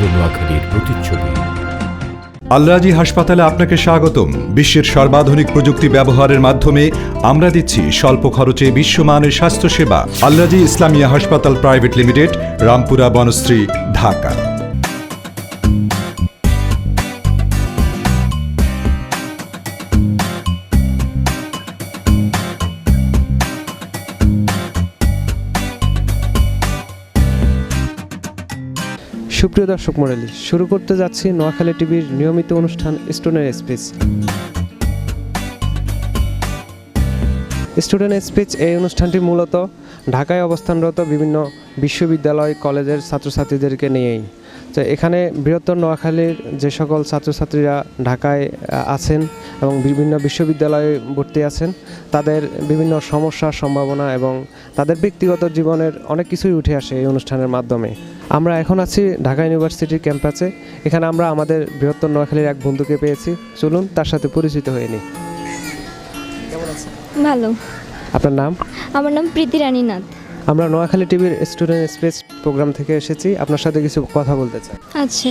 নোয়াখালী নোয়াখালীর প্রতিচ্ছবি। আলরাজি হাসপাতালে আপনাকে স্বাগতম। বিশ্বের সর্বাধুনিক প্রযুক্তি ব্যবহারের মাধ্যমে আমরা দিচ্ছি স্বল্প খরচে বিশ্বমানের স্বাস্থ্যসেবা। আলরাজি ইসলামিয়া হাসপাতাল প্রাইভেট লিমিটেড, রামপুরা বনশ্রী, ঢাকা। সুপ্রিয় দর্শক মণ্ডলী, শুরু করতে যাচ্ছি নোয়াখালী টিভির নিয়মিত অনুষ্ঠান স্টুডেন্ট স্পিচ। স্টুডেন্ট স্পিচ এই অনুষ্ঠানটি মূলত ঢাকায় অবস্থানরত বিভিন্ন বিশ্ববিদ্যালয়, কলেজের ছাত্রছাত্রীদেরকে নিয়েই। তো এখানে বৃহত্তর নোয়াখালীর যে সকল ছাত্রছাত্রীরা ঢাকায় আছেন এবং বিভিন্ন বিশ্ববিদ্যালয়ে ভর্তি আছেন, তাদের বিভিন্ন সমস্যা, সম্ভাবনা এবং তাদের ব্যক্তিগত জীবনের অনেক কিছুই উঠে আসে এই অনুষ্ঠানের মাধ্যমে। আমরা এখন আছি ঢাকা ইউনিভার্সিটির ক্যাম্পাসে। এখানে আমরা আমাদের বৃহত্তর নোয়াখালীর এক বন্ধুকে পেয়েছি। চলুন তার সাথে পরিচিত হয়ে নিই। ভালো। আপনার নাম? আমার নাম প্রীতি রানী নাথ আমরা নোয়াখালী টিভির স্টুডেন্ট স্পেস প্রোগ্রাম থেকে এসেছি। আপনার সাথে কিছু কথা বলতে চাই। আচ্ছা।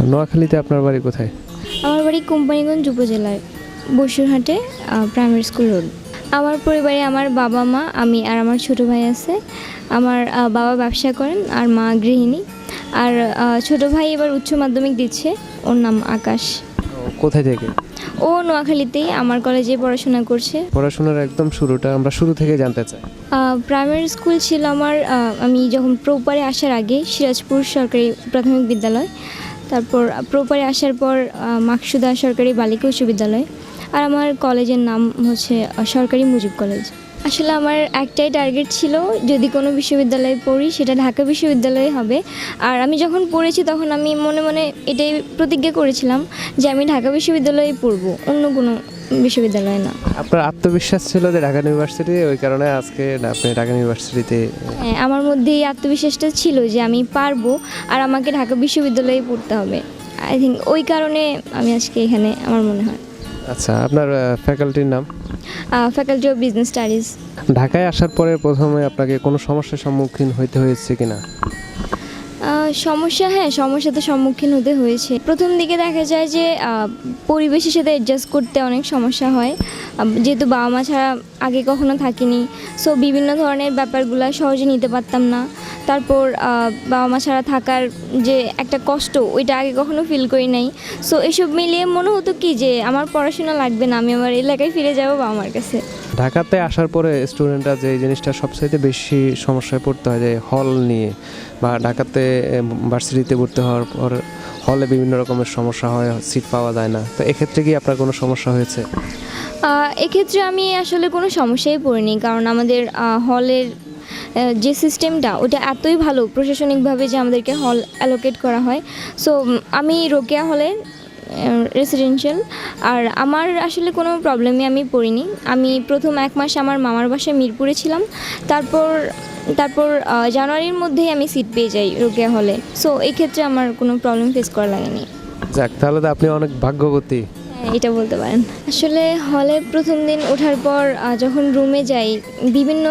আচ্ছা, নোয়াখালীতে আপনার বাড়ি কোথায়? আমার বাড়ি কোম্পানিগঞ্জ উপজেলায় বসুরহাটে প্রাইমারি স্কুল রোড আমার পরিবারে আমার বাবা মা আমি আর আমার ছোট ভাই আছে। আমার বাবা ব্যবসা করেন আর মা গৃহিণী। আর ছোট ভাই এবার উচ্চ মাধ্যমিক দিচ্ছে ওর নাম আকাশ। কোথায় থেকে? ও নোয়াখালীতেই আমার কলেজে পড়াশোনা করছে। পড়াশোনার একদম শুরুটা আমরা শুরু থেকে জানতে চাই। প্রাইমারি স্কুল ছিল আমার আমি যখন প্রপারে আসার আগে সিরাজপুর সরকারি প্রাথমিক বিদ্যালয় তারপর প্রোপারে আসার পর মাকসুদা সরকারি বালিকা উচ্চ বিদ্যালয়। আর আমার কলেজের নাম হচ্ছে সরকারি মুজিব কলেজ। আসলে আমার একটাই টার্গেট ছিল, যদি কোনো বিশ্ববিদ্যালয়ে পড়ি, সেটা ঢাকা বিশ্ববিদ্যালয়ে হবে। আর আমি যখন পড়েছি, তখন আমি মনে মনে এটাই প্রতিজ্ঞা করেছিলাম যে আমি ঢাকা বিশ্ববিদ্যালয়ে পড়ব, অন্য কোনো বিশ্ববিদ্যালয়ে না। আপনার আত্মবিশ্বাস ছিল যে ঢাকা ইউনিভার্সিটি ওই কারণে আজকে আপনি ঢাকা ইউনিভার্সিটিতে? হ্যাঁ আমার মধ্যে এই আত্মবিশ্বাসটা ছিল যে আমি পারব আর আমাকে ঢাকা বিশ্ববিদ্যালয়ে পড়তে হবে। আই থিঙ্ক ওই কারণে আমি আজকে এখানে আমার মনে হয়। আচ্ছা আপনার ফ্যাকাল্টির নাম? ফ্যাকাল্টি অফ বিজনেস স্টাডিজ ঢাকায় আসার পরে প্রথমে আপনাকে কোনো সমস্যার সম্মুখীন হইতে হয়েছে কিনা? সমস্যা হ্যাঁ সমস্যা তো সম্মুখীন হতে হয়েছে। প্রথম দিকে দেখা যায় যে পরিবেশের সাথে অ্যাডজাস্ট করতে অনেক সমস্যা হয়। যেহেতু বাবা মা ছাড়া আগে কখনো থাকিনি। সো বিভিন্ন ধরনের ব্যাপারগুলো সহজে নিতে পারতাম না। তারপর বাবা মা ছাড়া থাকার যে একটা কষ্ট, ওইটা আগে কখনো ফিল করি নাই। সো এসব মিলিয়ে মনে হতো কি যে, আমার পড়াশোনা লাগবে না, আমি আমার এলাকায় ফিরে যাব বাবা মার কাছে। ঢাকাতে আসার পরে স্টুডেন্টরা যে জিনিসটা সবচাইতে বেশি সমস্যায় পড়তে হয়, যে হল নিয়ে। বা ঢাকাতে ভার্সিটিতে ভর্তি হওয়ার পর হলে বিভিন্ন রকমের সমস্যা হয়, সিট পাওয়া যায় না। তো এক্ষেত্রে কি আপনার কোনো সমস্যা হয়েছে? এক্ষেত্রে আমি আসলে কোনো সমস্যায় পড়িনি, কারণ আমাদের হলের যে সিস্টেমটা, ওটা এতই ভালো প্রশাসনিকভাবে যে আমাদেরকে হল অ্যালোকেট করা হয়। সো আমি রোকেয়া হলের রেসিডেন্সিয়াল আর আমার আসলে কোনো প্রবলেমে আমি পড়িনি। আমি প্রথম এক মাস আমার মামার বাসায় মিরপুরে ছিলাম। তারপর তারপর জানুয়ারির মধ্যেই আমি সিট পেয়ে যাই রোকেয়া হলে সো এই ক্ষেত্রে আমার কোনো প্রবলেম ফেস করা লাগেনি। যাক তাহলে তো আপনি অনেক ভাগ্যবতী। হ্যাঁ, এটা বলতে পারেন। আসলে হলে প্রথম দিন ওঠার পর যখন রুমে যাই বিভিন্ন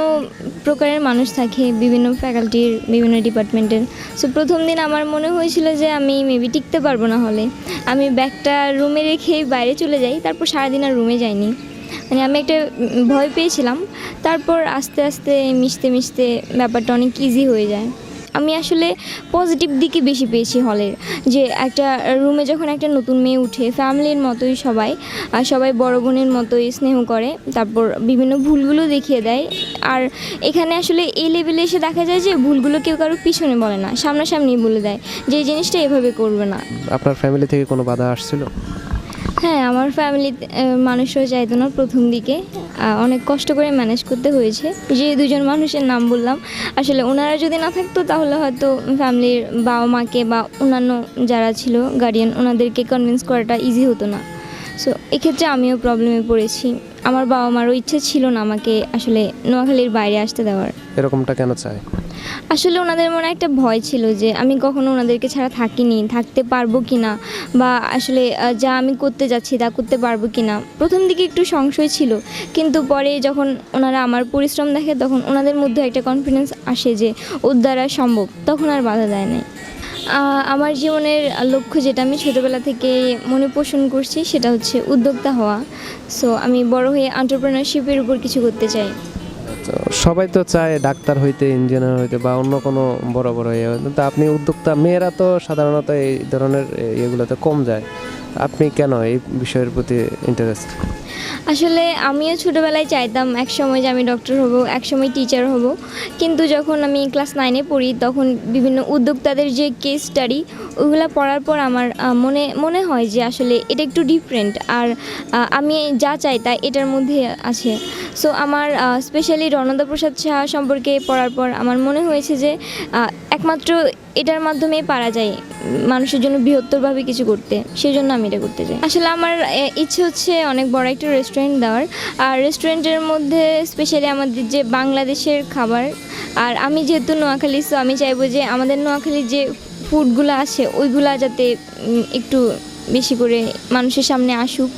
প্রকারের মানুষ থাকে বিভিন্ন ফ্যাকাল্টির বিভিন্ন ডিপার্টমেন্টের সো প্রথম দিন আমার মনে হয়েছিল যে আমি মেবি টিকতে পারব না হলে আমি ব্যাগটা রুমে রেখে বাইরে চলে যাই তারপর সারাদিন আর রুমে যাইনি। মানে আমি একটা ভয় পেয়েছিলাম। তারপর আস্তে আস্তে মিশতে মিশতে ব্যাপারটা অনেক ইজি হয়ে যায়। আমি আসলে পজিটিভ দিকে বেশি পেয়েছি হলের যে একটা রুমে যখন একটা নতুন মেয়ে উঠে ফ্যামিলির মতোই সবাই, আর সবাই বড় বোনের মতোই স্নেহ করে, তারপর বিভিন্ন ভুলগুলো দেখিয়ে দেয়। আর এখানে আসলে এই লেভেলে এসে দেখা যায় যে ভুলগুলো কেউ কারও পিছনে বলে না, সামনাসামনি বলে দেয় যে, এই জিনিসটা এভাবে করবে না। আপনার ফ্যামিলি থেকে কোনো বাধা আসছিল? হ্যাঁ আমার ফ্যামিলি মানুষও চাইতো না প্রথম দিকে। অনেক কষ্ট করে ম্যানেজ করতে হয়েছে। যে দুজন মানুষের নাম বললাম, আসলে ওনারা যদি না থাকতো তাহলে হয়তো ফ্যামিলির বাবা মাকে বা অন্যান্য যারা ছিল গার্ডিয়ান ওনাদেরকে কনভিন্স করাটা ইজি হতো না। সো এক্ষেত্রে আমিও প্রবলেমে পড়েছি। আমার বাবা মারও ইচ্ছে ছিল না আমাকে আসলে নোয়াখালীর বাইরে আসতে দেওয়ার। এরকমটা কেন চায়? আসলে ওনাদের মনে একটা ভয় ছিল যে আমি কখনো ওনাদেরকে ছাড়া থাকিনি থাকতে পারব কি না বা আসলে যা আমি করতে যাচ্ছি তা করতে পারব কি না প্রথম দিকে একটু সংশয় ছিল কিন্তু পরে যখন ওনারা আমার পরিশ্রম দেখে তখন ওনাদের মধ্যে একটা কনফিডেন্স আসে যে ওর দ্বারা সম্ভব তখন আর বাধা দেয় নাই। আমার জীবনের লক্ষ্য যেটা আমি ছোটোবেলা থেকে মনে পোষণ করছি সেটা হচ্ছে উদ্যোক্তা হওয়া। সো আমি বড় হয়ে এন্টারপ্রেনারশিপের উপর কিছু করতে চাই। সবাই তো চায় ডাক্তার হইতে ইঞ্জিনিয়ার হইতে বা অন্য কোনো বড় বড় ইয়ে তা আপনি উদ্যোক্তা, মেয়েরা তো সাধারণত এই ধরনের ইয়েগুলোতে কম যায়। আপনি কেন এই বিষয়ের প্রতি ইন্টারেস্ট আসলে আমিও ছোটোবেলায় চাইতাম এক সময় যে আমি ডক্টর হব এক সময় টিচার হব। কিন্তু যখন আমি ক্লাস নাইনে পড়ি, তখন বিভিন্ন উদ্যোক্তাদের যে কেস স্টাডি ওইগুলো পড়ার পর আমার মনে মনে হয় যে আসলে এটা একটু ডিফারেন্ট আর আমি যা চাই তা এটার মধ্যে আছে। সো আমার স্পেশালি রণদা প্রসাদ সাহা সম্পর্কে পড়ার পর আমার মনে হয়েছে যে একমাত্র এটার মাধ্যমে পারা যায়, মানুষের জন্য বৃহত্তরভাবে কিছু করতে সেই জন্য আমি এটা করতে চাই। আসলে আমার ইচ্ছে হচ্ছে অনেক বড় একটা রেস্টুরেন্ট দেওয়ার। আর রেস্টুরেন্টের মধ্যে স্পেশালি আমাদের যে বাংলাদেশের খাবার, আর আমি যেহেতু নোয়াখালী সো আমি চাইব যে আমাদের নোয়াখালীর যে ফুডগুলো আছে, ওইগুলা যাতে একটু বেশি করে মানুষের সামনে আসুক।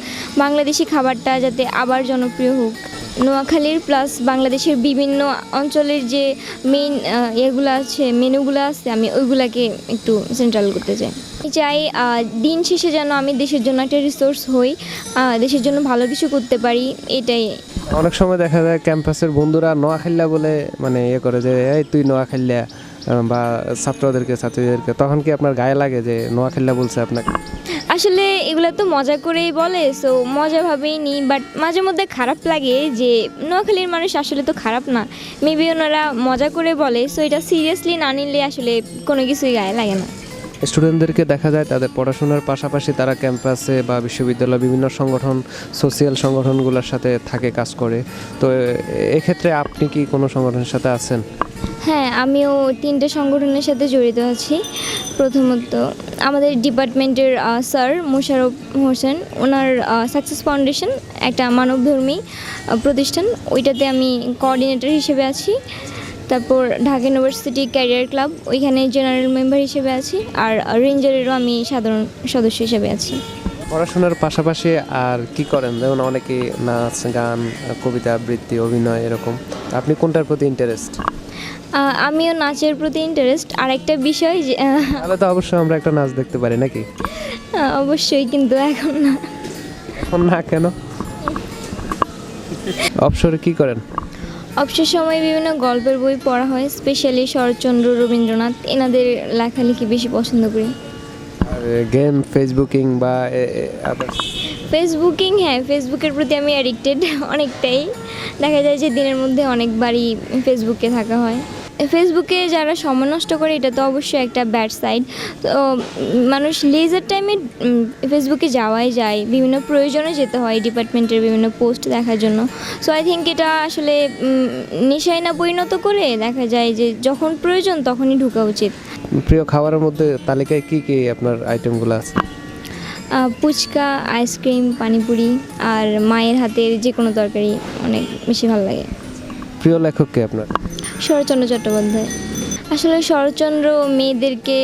বাংলাদেশি খাবারটা যাতে আবার জনপ্রিয় হোক। নোয়াখালীর প্লাস বাংলাদেশের বিভিন্ন অঞ্চলের যে মেইন ইয়েগুলো আছে, মেনুগুলো আছে, আমি ওইগুলাকে একটু সেন্ট্রাল করতে চাই। চাই দিন শেষে যেন আমি দেশের জন্য একটা রিসোর্স হই দেশের জন্য ভালো কিছু করতে পারি, এটাই। অনেক সময় দেখা যায় ক্যাম্পাসের বন্ধুরা নোয়াখাল্লা বলে মানে ইয়ে করে যে, এই তুই নোয়াখাল্লা বা ছাত্রদেরকে, ছাত্রীদেরকে, তখন কি আপনার গায়ে লাগে যে নোয়াখাল্লা বলছে আপনাকে? আসলে এগুলো তো মজা করেই বলে সো মজা ভাবেই নিই বাট মাঝে মধ্যে খারাপ লাগে যে নোয়াখালীর মানুষ আসলে তো খারাপ না মেবি ওনারা মজা করে বলে সো এটা সিরিয়াসলি না নিলে আসলে কোনো কিছুই গায়ে লাগে না। স্টুডেন্টদেরকে দেখা যায় তাদের পড়াশোনার পাশাপাশি তারা ক্যাম্পাসে বা বিশ্ববিদ্যালয় বিভিন্ন সংগঠন, সোশিয়াল সংগঠনগুলোর সাথে থাকে, কাজ করে। তো এক্ষেত্রে আপনি কি কোনো সংগঠনের সাথে আছেন? হ্যাঁ আমিও তিনটে সংগঠনের সাথে জড়িত আছি। প্রথমত আমাদের ডিপার্টমেন্টের স্যার মোশারফ হোসেন, ওনার সাকসেস ফাউন্ডেশন, একটা মানবধর্মী প্রতিষ্ঠান। ওইটাতে আমি কোঅর্ডিনেটর হিসেবে আছি। তারপর ঢাকা ইউনিভার্সিটি ক্যারিয়ার ক্লাব ওইখানে জেনারেল মেম্বার হিসেবে আছি আর রেঞ্জারেরও আমি সাধারণ সদস্য হিসেবে আছি। পড়াশোনার পাশাপাশি আর কি করেন? যেমন অনেকে নাচ গান কবিতা আবৃত্তি অভিনয় এরকম। আপনি কোনটার প্রতি ইন্টারেস্ট আমিও নাচের প্রতি ইন্টারেস্ট আর একটা বিষয় যে তাহলে তো অবশ্যই আমরা একটা নাচ দেখতে পারি নাকি? অবশ্যই কিন্তু এখন না। এখন না কেন? অবসরে কি করেন? অবসর সময় বিভিন্ন গল্পের বই পড়া হয় স্পেশালি শরৎচন্দ্র রবীন্দ্রনাথ। এনাদের লেখালেখি বেশি পছন্দ করি। আর গেম ফেসবুকিং বা ফেসবুকিং হ্যাঁ ফেসবুকের প্রতি আমি অ্যাডিক্টেড অনেকটাই। দেখা যায় যে দিনের মধ্যে অনেকবারই ফেসবুকে থাকা হয়। ফেসবুকে যারা সময় নষ্ট করে এটা তো অবশ্যই একটা ব্যাড সাইড তো মানুষ লেজার টাইমে ফেসবুকে যাওয়াই যায়। বিভিন্ন প্রয়োজনে যেতে হয় ডিপার্টমেন্টের বিভিন্ন পোস্ট দেখার জন্য। সো আই থিঙ্ক এটা আসলে নেশায় না পরিণত করে দেখা যায় যে যখন প্রয়োজন তখনই ঢুকা উচিত। প্রিয় খাবারের মধ্যে তালিকায় কি কি আপনার আইটেমগুলো আছে? ফুচকা আইসক্রিম পানিপুরি আর মায়ের হাতের যে কোনো তরকারি অনেক বেশি ভালো লাগে। প্রিয় লেখক কে আপনার? শরৎচন্দ্র চট্টোপাধ্যায়। আসলে শরৎচন্দ্র মেয়েদেরকে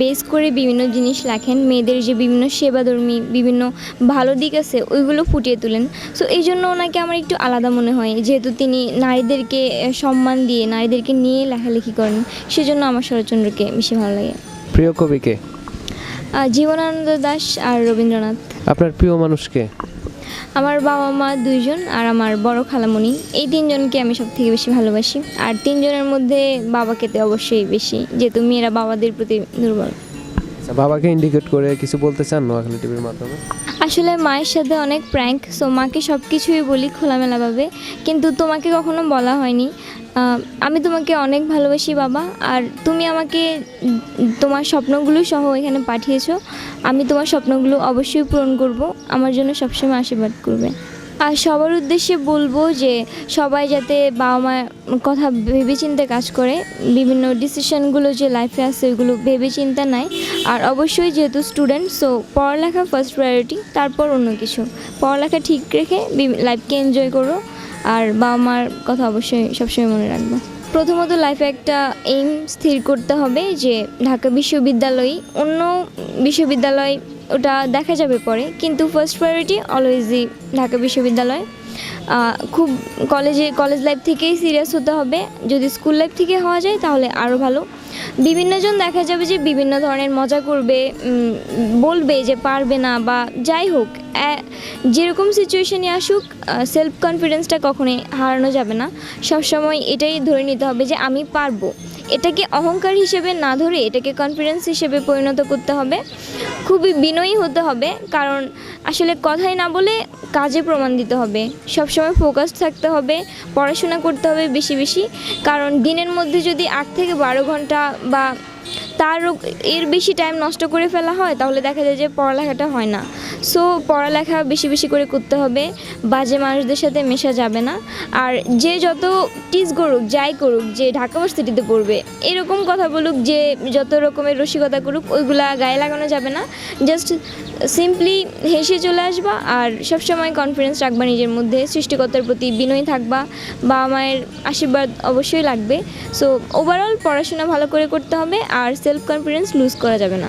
বেস করে বিভিন্ন জিনিস লেখেন। মেয়েদের যে বিভিন্ন সেবাধর্মী বিভিন্ন ভালো দিক আছে ওইগুলো ফুটিয়ে তোলেন। সো এই জন্য ওনাকে আমার একটু আলাদা মনে হয়। যেহেতু তিনি নারীদেরকে সম্মান দিয়ে নারীদেরকে নিয়ে লেখালেখি করেন সেজন্য আমার শরৎচন্দ্রকে বেশি ভালো লাগে। প্রিয় কবিকে জীবনানন্দ দাস আর রবীন্দ্রনাথ। আপনার প্রিয় মানুষকে আমার বাবা মা দুইজন আর আমার বড় খালামণি এই তিনজনকে আমি সব থেকে বেশি ভালোবাসি। আর তিনজনের মধ্যে বাবাকে তো অবশ্যই বেশি যেহেতু মেয়েরা বাবাদের প্রতি দুর্বল। আচ্ছা, বাবাকে ইন্ডিকেট করে কিছু বলতে চান নোয়াখালী টিভির মাধ্যমে? আসলে মায়ের সাথে অনেক প্র্যাঙ্ক সো মাকে সব কিছুই বলি খোলামেলাভাবে, কিন্তু তোমাকে কখনো বলা হয়নি। আমি তোমাকে অনেক ভালোবাসি বাবা, আর তুমি আমাকে তোমার স্বপ্নগুলো সহ এখানে পাঠিয়েছো। আমি তোমার স্বপ্নগুলো অবশ্যই পূরণ করব, আমার জন্য সবসময় আশীর্বাদ করবে। আর সবার উদ্দেশ্যে বলব যে সবাই যাতে বাবা মার কথা ভেবেচিন্তে কাজ করে, বিভিন্ন ডিসিশনগুলো যে লাইফে আছে ওইগুলো ভেবেচিন্তে নেয়। আর অবশ্যই যেহেতু স্টুডেন্ট সো পড়ালেখা ফার্স্ট প্রায়োরিটি তারপর অন্য কিছু। পড়ালেখা ঠিক রেখে লাইফকে এনজয় করো, আর বাবা মার কথা অবশ্যই সবসময় মনে রাখব। প্রথমত লাইফে একটা এইম স্থির করতে হবে যে ঢাকা বিশ্ববিদ্যালয় অন্য বিশ্ববিদ্যালয় ওটা দেখা যাবে পরে, কিন্তু ফার্স্ট প্রায়োরিটি অলওয়েজই ঢাকা বিশ্ববিদ্যালয়। খুব কলেজে, কলেজ লাইফ থেকেই সিরিয়াস হতে হবে। যদি স্কুল লাইফ থেকে হওয়া যায় তাহলে আরও ভালো। বিভিন্নজন দেখা যাবে যে বিভিন্ন ধরনের মজা করবে বলবে যে পারবে না বা যাই হোক যেরকম সিচুয়েশনে আসুক সেলফ কনফিডেন্সটা কখনোই হারানো যাবে না। সবসময় এটাই ধরে নিতে হবে যে আমি পারব। এটাকে অহংকার হিসেবে না ধরে এটাকে কনফিডেন্স হিসেবে পরিণত করতে হবে। খুবই বিনয়ী হতে হবে, কারণ আসলে কথাই না বলে কাজে প্রমাণ দিতে হবে। সবসময় ফোকাস থাকতে হবে, পড়াশোনা করতে হবে বেশি বেশি, কারণ দিনের মধ্যে যদি আট থেকে বারো ঘণ্টা বা তারও এর বেশি টাইম নষ্ট করে ফেলা হয়, তাহলে দেখা যায় যে পড়ালেখাটা হয় না। সো পড়ালেখা বেশি বেশি করে করতে হবে, বাজে মানুষদের সাথে মেশা যাবে না। আর যে যত টিজ করুক, যাই করুক, যে ঢাকা ভার্সিটিতে পড়বে, এরকম কথা বলুক, যে যত রকমের রসিকতা করুক, ওইগুলা গায়ে লাগানো যাবে না। জাস্ট সিম্পলি হেসে চলে আসবা আর সবসময় কনফিডেন্স রাখবা নিজের মধ্যে, সৃষ্টিকর্তার প্রতি বিনয়ী থাকবা বাবা মায়ের আশীর্বাদ অবশ্যই লাগবে। সো ওভারঅল পড়াশোনা ভালো করে করতে হবে আর সেলফ কনফিডেন্স লুজ করা যাবে না।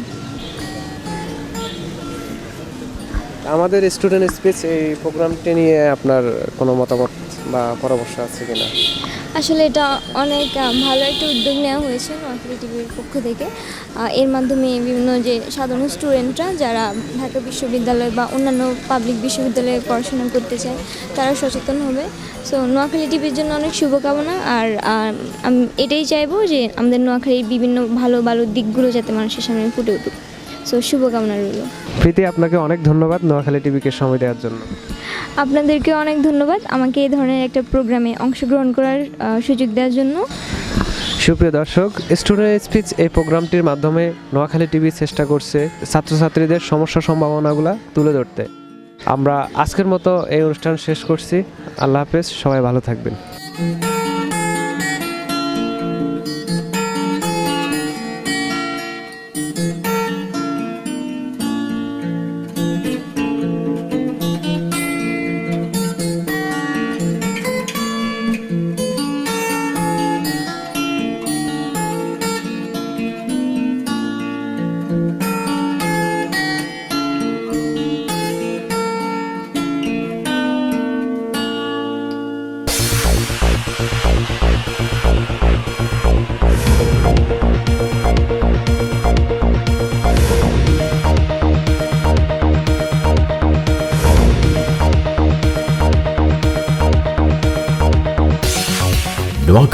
আমাদের স্টুডেন্ট স্পিচ এই প্রোগ্রামটি নিয়ে আপনার কোনো মতামত বা পরামর্শ আছে কিনা? আসলে এটা অনেক ভালো একটা উদ্যোগ নেওয়া হয়েছে নোয়াখালী টিভির পক্ষ থেকে। এর মাধ্যমে বিভিন্ন যে সাধারণ স্টুডেন্টরা যারা ঢাকা বিশ্ববিদ্যালয় বা অন্যান্য পাবলিক বিশ্ববিদ্যালয়ে পড়াশোনা করতে চায়, তারা সচেতন হবে। সো নোয়াখালী টিভির জন্য অনেক শুভকামনা। আর আমি এটাই চাইব যে আমাদের নোয়াখালীর বিভিন্ন ভালো ভালো দিকগুলো যাতে মানুষের সামনে ফুটে উঠুক। সো শুভকামনা রইল। প্রীতি আপনাকে অনেক ধন্যবাদ নোয়াখালী টিভিকে সময় দেওয়ার জন্য। আপনাদেরকে অনেক ধন্যবাদ আমাকে এই ধরনের একটা প্রোগ্রামে অংশগ্রহণ করার সুযোগ দেওয়ার জন্য। সুপ্রিয় দর্শক স্টুডেন্ট স্পিচ এই প্রোগ্রামটির মাধ্যমে নোয়াখালী টিভি চেষ্টা করছে ছাত্রছাত্রীদের সমস্যা সম্ভাবনাগুলো তুলে ধরতে। আমরা আজকের মতো এই অনুষ্ঠান শেষ করছি। আল্লাহ হাফেজ সবাই ভালো থাকবেন।